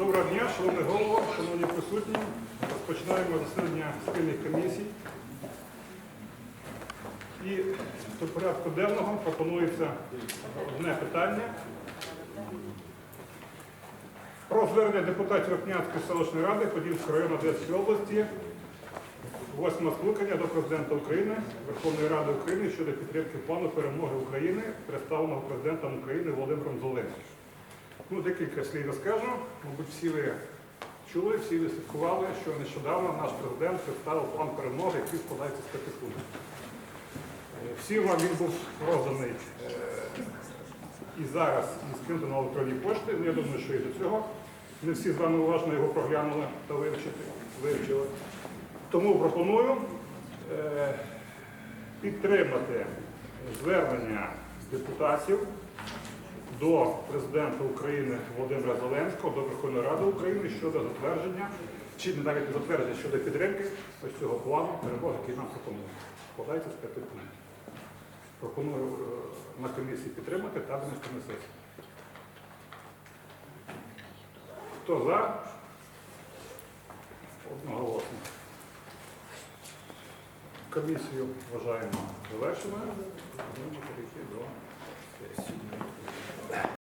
Доброго дня, шановний голово, шановні присутні. Розпочинаємо засідання спільних комісій. І до порядку денного пропонується одне питання. Про звернення депутатів Окнянської селищної ради Подільського району Одеської області, восьмого скликання до Президента України, Верховної Ради України щодо підтримки плану перемоги України, представленого президентом України Володимиром Зеленським. Ну, декілька слів розкажу. Мабуть, всі ви чули, всі ви слідкували, що нещодавно наш президент представив план перемоги, який складається з п'яти пунктів. Е, Всім вам він був розданий е, і зараз і скинути на електронній пошті. Ну, я думаю, що і до цього. Ми всі з вами уважно його проглянули та вивчили. Тому пропоную е, підтримати звернення депутатів до президента України Володимира Зеленського, до Верховної Ради України щодо затвердження, чи не навіть затвердження щодо підтримки ось цього плану перемоги, який нам пропонує. Складається з п'яти пунктів. Пропоную е, на комісії підтримати та винести на сесію. Хто за? Одноголосно. Комісію вважаємо завершеною.